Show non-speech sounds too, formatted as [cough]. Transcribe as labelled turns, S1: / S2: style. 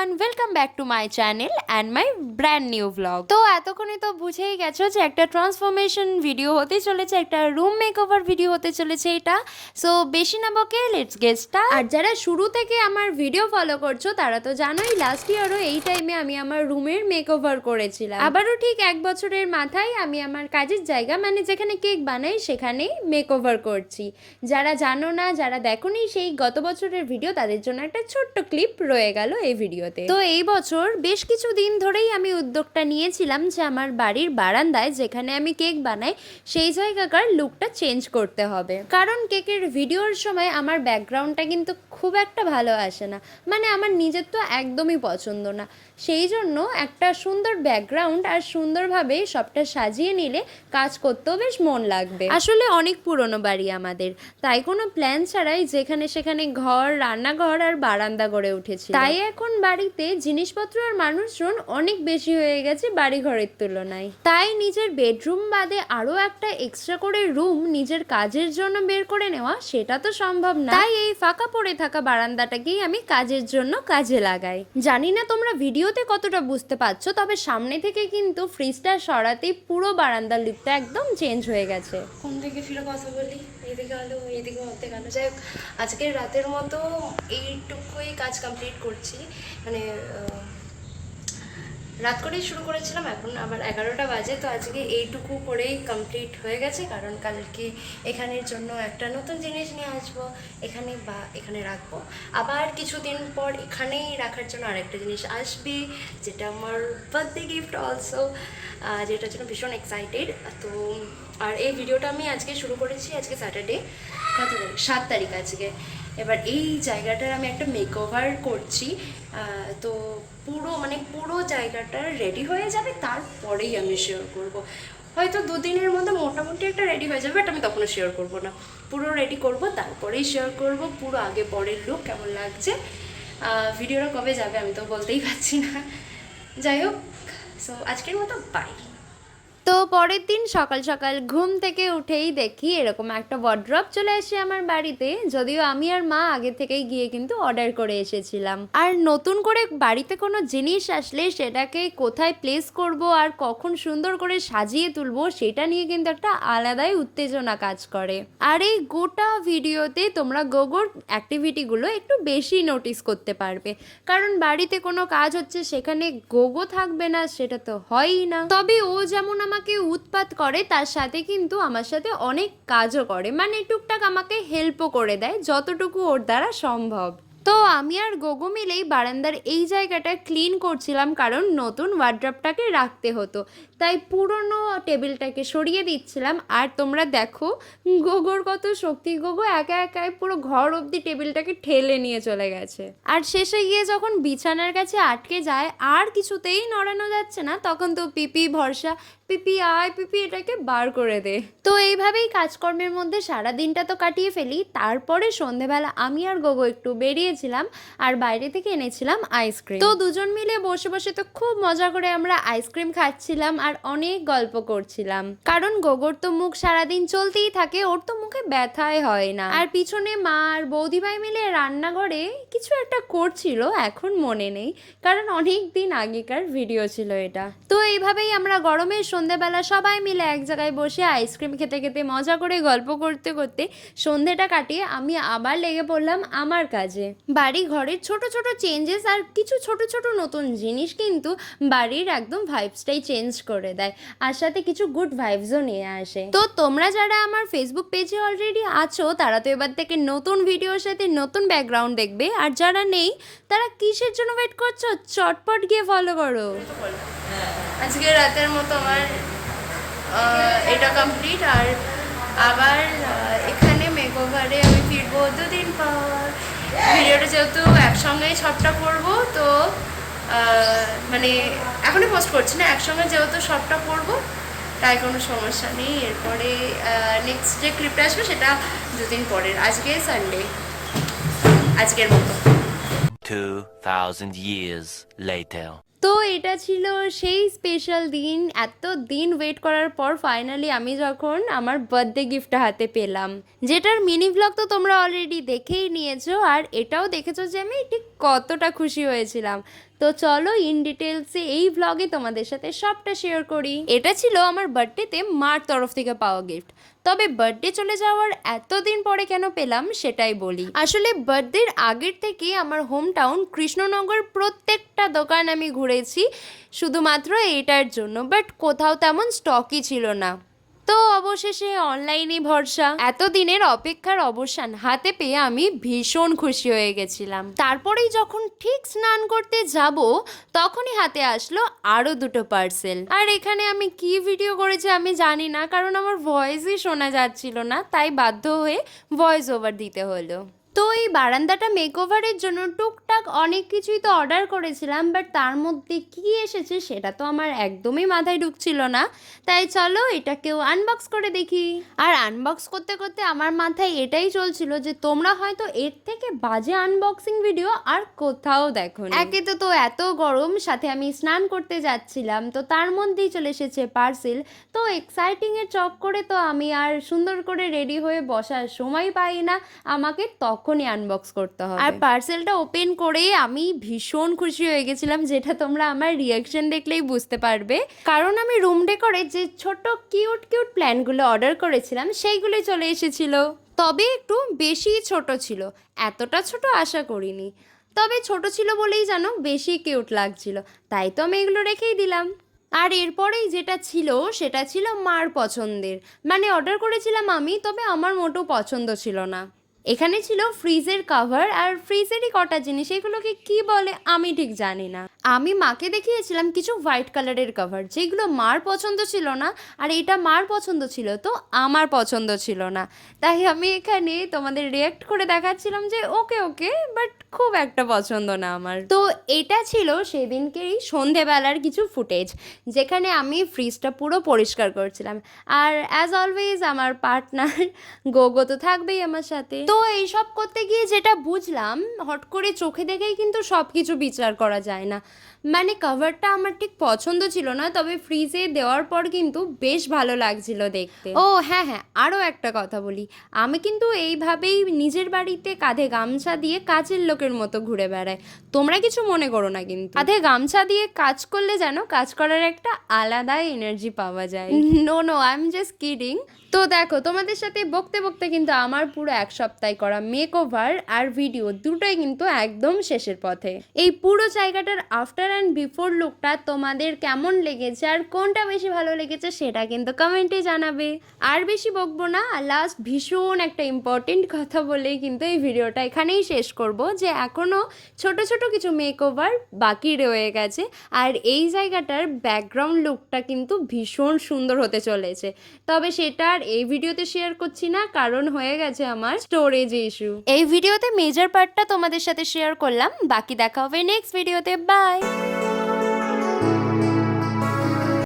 S1: Everyone, welcome back to my channel and my brand new vlog তো এতক্ষণে তো বুঝেই গেছো যে একটা ট্রান্সফরমেশন ভিডিও হতে চলেছে, একটা রুম মেকওভার ভিডিও হতে চলেছে এটা। সো বেশি না বকে লেটস গেট স্টার্ট আর যারা শুরু থেকে আমার ভিডিও ফলো করছ, তারা তো জানোই লাস্ট ইয়ারও এই টাইমে আমি আমার রুমের মেকওভার করেছিলাম। আবারও ঠিক এক বছরের মাথায় আমি আমার কাজের জায়গা মানে যেখানে কেক বানাই, সেখানেই মেকওভার করছি। যারা জানো না, যারা দেখোনি, সেই গত বছরের ভিডিও তাদের জন্য একটা ছোট্ট ক্লিপ রয়ে গেল এই ভিডিওতে তো এই বছর বেশ কিছু দিন ধরেই আমি উদ্যোগটা নিয়েছিলাম যে আমার বাড়ির বারান্দায় যেখানে আমি কেক বানাই, সেই জায়গাকার লুকটা চেঞ্জ করতে হবে। কারণ কেকের ভিডিওর সময় আমার ব্যাকগ্রাউন্ডটা কিন্তু খুব একটা ভালো আসে না। মানে আমার নিজের তো একদমই পছন্দ না। সেই জন্য একটা সুন্দর ব্যাকগ্রাউন্ড আর সুন্দরভাবে সবটা সাজিয়ে নিলে কাজ করতেও বেশ মন লাগবে। আসলে অনেক পুরনো বাড়ি আমাদের। তাই কোনো প্ল্যান ছাড়াই যেখানে সেখানে ঘর রান্নাঘর আর বারান্দা গড়ে উঠেছে তাই এখন বাড়িতে জিনিসপত্র আর মানুষজন অনেক বেশি হয়ে গেছে বাড়ি ঘরের তুলনায়। তাই নিজের বেডরুম বাদে আরও একটা এক্সট্রা করে রুম নিজের কাজের জন্য বের করে নেওয়া সেটা তো সম্ভব না। তাই এই ফাঁকা পড়ে থাকা বারান্দাটাকেই আমি কাজের জন্য কাজে লাগাই। জানি না তোমরা ভিডিওতে কতটা বুঝতে পারছ, তবে সামনে থেকে কিন্তু ফ্রিজটা সরাতেই পুরো বারান্দার লিপটা একদম চেঞ্জ হয়ে গেছে।
S2: কোন দিকে ফিরে কথা বলি? এদিকে আলো এইদিকে মধ্যে গেল যাই হোক, আজকের রাতের মতো এইটুকুই কাজ কমপ্লিট করছি। মানে রাত করেই শুরু করেছিলাম, এখন আবার এগারোটা বাজে, তো আজকে এইটুকু করেই কমপ্লিট হয়ে গেছে, কারণ কালকে এখানের জন্য একটা নতুন জিনিস নিয়ে আসব, এখানে বা এখানে রাখব। আবার কিছুদিন পর এখানেই রাখার জন্য আরেকটা জিনিস আসবে, যেটা আমার বার্থডে গিফট অলসো যেটার জন্য ভীষণ এক্সাইটেড তো, আর এই ভিডিওটা আমি আজকে শুরু করেছি, আজকে স্যাটারডে কত তারিখ? সাত তারিখ আজকে। এবার এই জায়গাটার আমি একটা মেকওভার করছি তো পুরো মানে পুরো জায়গাটা রেডি হয়ে যাবে, তারপরেই আমি শেয়ার করব। হয়তো দুদিনের মধ্যে মোটামুটি একটা রেডি হয়ে যাবে বাট আমি তখনও শেয়ার করব না। পুরো রেডি করব, তারপরেই শেয়ার করব, পুরো আগে পরের লোক কেমন লাগছে। ভিডিওটা কবে যাবে আমি তো বলতেই পারছি না। যাই হোক সো আজকের মতো বাই
S1: তো পরের দিন সকাল সকাল ঘুম থেকে উঠেই দেখি এরকম একটা ওয়ার্ড্রপ চলে আসে আমার বাড়িতে। যদিও আমি আর মা আগে থেকেই গিয়ে কিন্তু অর্ডার করে এসেছিলাম। আর নতুন করে বাড়িতে কোনো জিনিস আসলে সেটাকে কোথায় প্লেস করব আর কখন সুন্দর করে সাজিয়ে তুলবো সেটা নিয়ে কিন্তু একটা আলাদাই উত্তেজনা কাজ করে। আর এই গোটা ভিডিওতে তোমরা গোগোর অ্যাক্টিভিটিগুলো একটু বেশি নোটিস করতে পারবে। কারণ বাড়িতে কোনো কাজ হচ্ছে সেখানে গোগো থাকবে না, সেটা তো হয়ই না। তবে ও যেমন আমাকে উৎপাত করে, তার সাথে কিন্তু আমার সাথে অনেক কাজও করে। মানে টুকটাক আমাকে হেল্পও করে দেয়, যতটুকু ওর দ্বারা সম্ভব। তো আমি আর গোগো মিলেই বারান্দার এই জায়গাটা ক্লিন করছিলাম কারণ নতুন ওয়ার্ড্রপটাকে রাখতে হতো। তাই পুরনো টেবিলটাকে সরিয়ে দিচ্ছিলাম। আর তোমরা দেখো, গোগোর কত শক্তি। গোগো একা একাই পুরো ঘর অবধি টেবিলটাকে ঠেলে নিয়ে চলে গেছে। আর শেষে গিয়ে যখন বিছানার কাছে আটকে যায়, আর কিছুতেই নড়ানো যাচ্ছে না, তখন তো পিপি ভরসা, পিপি আয়, পিপি এটাকে বার করে দে। তো এইভাবেই কাজকর্মের মধ্যে সারা দিনটা তো কাটিয়ে ফেলি। তারপরে সন্ধেবেলা আমি আর গোগো একটু বেরিয়েছিলাম আর বাইরে থেকে এনেছিলাম আইসক্রিম তো দুজন মিলে বসে বসে তো খুব মজা করে আমরা আইসক্রিম খাচ্ছিলাম আর অনেক গল্প করছিলাম। কারণ গোগোর তো মুখ সারাদিন চলতেই থাকে, ওর তো মুখে ব্যথাই হয় না। আর পিছনে মা আর বৌদিভাই মিলে রান্নাঘরে কিছু একটা করছিল, এখন মনে নেই, কারণ অনেক দিন আগেকার ভিডিও ছিল এটা। তো এইভাবেই আমরা গরমের সন্ধেবেলা সবাই মিলে এক জায়গায় বসে আইসক্রিম খেতে খেতে মজা করে গল্প করতে করতে সন্ধেটা কাটিয়ে আমি আবার লেগে পড়লাম আমার কাজে। বাড়ি ঘরের ছোট ছোট চেঞ্জেস আর কিছু ছোট ছোট নতুন জিনিস কিন্তু বাড়ির একদম ভাইবসটাই চেঞ্জ করে দেয়। আর সাথে কিছু গুড ভাইবসও নিয়ে আসে। তো তোমরা যারা আমার ফেসবুক পেজে অলরেডি আছো, তারা তো এবার থেকে নতুন ভিডিওর সাথে নতুন ব্যাকগ্রাউন্ড দেখবে। আর যারা নেই, তারা কিসের জন্য ওয়েট করছ? চটপট গিয়ে ফলো করো।
S2: আজকে রাতের মতো আমার এটা কমপ্লিট আর আবার এখানে মেকওভারে আমি ফিরবো দুদিন পর ভিডিওটা যেহেতু একসঙ্গেই সবটা পড়ব তো মানে এখনই পোস্ট করছি না একসঙ্গে যেহেতু সবটা পড়ব তাই কোনো সমস্যা নেই। এরপরে নেক্সট যে ক্লিপটা আসবে সেটা দুদিন পরের আজকে সানডে আজকের মতো।
S3: 2,000 years later.
S1: তো এটা ছিল সেই স্পেশাল দিন। এত দিন ওয়েট করার পর ফাইনালি আমি যখন আমার বার্থডে গিফটটা হাতে পেলাম, যেটার মিনি ব্লগ তো তোমরা অলরেডি দেখেই নিয়েছো আর এটাও দেখেছ যে আমি ঠিক কতটা খুশি হয়েছিলাম। তো চলো ইন ডিটেলসে এই ব্লগে তোমাদের সাথে সবটা শেয়ার করি। এটা ছিল আমার বার্থডেতে মার তরফ থেকে পাওয়া গিফট তবে বার্থডে চলে যাওয়ার এতদিন পরে কেন পেলাম সেটাই বলি। আসলে বার্থডের আগের থেকে আমার হোম টাউন কৃষ্ণনগর প্রত্যেকটা দোকান আমি ঘুরেছি, শুধুমাত্র এইটার জন্য বাট কোথাও তেমন স্টকই ছিল না। তো অবশেষে অনলাইনে ভরসা। এতদিনের অপেক্ষার অবসান হাতে পেয়ে আমি ভীষণ খুশি হয়ে গেছিলাম। তারপরেই যখন ঠিক স্নান করতে যাব, তখনই হাতে আসলো আরও দুটো পার্সেল। আর এখানে আমি কি ভিডিও করেছি আমি জানি না, কারণ আমার ভয়েসই শোনা যাচ্ছিল না, তাই বাধ্য হয়ে ভয়েস ওভার দিতে হলো। তো এই বারান্দাটা মেকওভারের জন্য টুকটাক অনেক কিছুই তো অর্ডার করেছিলাম বাট তার মধ্যে কি এসেছে সেটা তো আমার একদমই মাথায় ঢুকছিল না। তাই চলো এটাকেও আনবক্স করে দেখি। আর আনবক্স করতে করতে আমার মাথায় এটাই চলছিল যে তোমরা হয়তো এর থেকে বাজে আনবক্সিং ভিডিও আর কোথাও দেখো একে তো তো এত গরম, সাথে আমি স্নান করতে যাচ্ছিলাম, তো তার মধ্যেই চলে এসেছে পার্সেল তো এক্সাইটিংয়ের চক করে তো আমি আর সুন্দর করে রেডি হয়ে বসার সময় পাই না, আমাকে তখনই আনবক্স করতে হবে। আর পার্সেলটা ওপেন করে আমি ভীষণ খুশি হয়ে গেছিলাম যেটা তোমরা আমার রিয়াকশন দেখলেই বুঝতে পারবে। কারণ আমি রুম ডেকোরে যে ছোট কিউট কিউট প্ল্যানগুলো অর্ডার করেছিলাম, সেইগুলো চলে এসেছিল। তবে একটু বেশি ছোট ছিল, এতটা ছোট আশা করিনি। তবে ছোট ছিল বলেই জানো, বেশি কিউট লাগছিল, তাই তো আমি এগুলো রেখেই দিলাম। আর এরপরেই যেটা ছিল, সেটা ছিল মার পছন্দের। মানে অর্ডার করেছিলাম আমি, তবে আমার মোটেও পছন্দ ছিল না। এখানে ছিল ফ্রিজের কভার আর ফ্রিজেরই কটা জিনিস? এগুলোকে কি বলে? আমি ঠিক জানি না। আমি মাকে দেখিয়েছিলাম কিছু হোয়াইট কালারের কভার যেগুলো মার পছন্দ ছিল না আর এটা মার পছন্দ ছিল, তো আমার পছন্দ ছিল না। তাই আমি এখানে তোমাদের রিয়াক্ট করে দেখাচ্ছিলাম যে, ওকে ওকে বাট খুব একটা পছন্দ না আমার। তো এটা ছিল সেদিনকেই সন্ধেবেলার কিছু ফুটেজ যেখানে আমি ফ্রিজটা পুরো পরিষ্কার করছিলাম। আর অ্যাজ অলওয়েজ আমার পার্টনার [laughs] গোগো তো থাকবেই আমার সাথে। তো এইসব করতে গিয়ে যেটা বুঝলাম, হট করে চোখে দেখেই কিন্তু সব কিছু বিচার করা যায় না। মানে কভারটা আমার ঠিক পছন্দ ছিল না তবে ফ্রিজে দেওয়ার পর কিন্তু বেশ ভালো লাগছিল দেখতে। ও হ্যাঁ হ্যাঁ আরও একটা কথা বলি। আমি কিন্তু এইভাবেই নিজের বাড়িতে কাঁধে গামছা দিয়ে কাজের লোকের মতো ঘুরে বেড়াই। তোমরা কিছু মনে করো না কিন্তু। কাঁধে গামছা দিয়ে কাজ করলে যেন কাজ করার একটা আলাদা এনার্জি পাওয়া যায়। No no I am just kidding তো দেখো তোমাদের সাথে বকতে বকতে কিন্তু আমার পুরো এক সপ্তাহে করা মেক ওভার আর ভিডিও দুটোই কিন্তু একদম শেষের পথে। এই পুরো জায়গাটার আফটার অ্যান্ড বিফোর লুকটা তোমাদের কেমন লেগেছে আর কোনটা বেশি ভালো লেগেছে সেটা কিন্তু কমেন্টে জানাবে। আর বেশি বকবো না, আর লাস্ট ভীষণ একটা ইম্পর্টেন্ট কথা বলেই কিন্তু এই ভিডিওটা এখানেই শেষ করব যে এখনও ছোট ছোট কিছু মেক ওভার বাকি রয়ে গেছে আর এই জায়গাটার ব্যাকগ্রাউন্ড লুকটা কিন্তু ভীষণ সুন্দর হতে চলেছে। তবে সেটা আর এই ভিডিওতে শেয়ার করছি না, কারণ হয়ে গেছে আমার স্টোরেজ ইস্যু এই ভিডিওতে মেজর পার্টটা তোমাদের সাথে শেয়ার করলাম, বাকি দেখা হবে নেক্সট ভিডিওতে বাই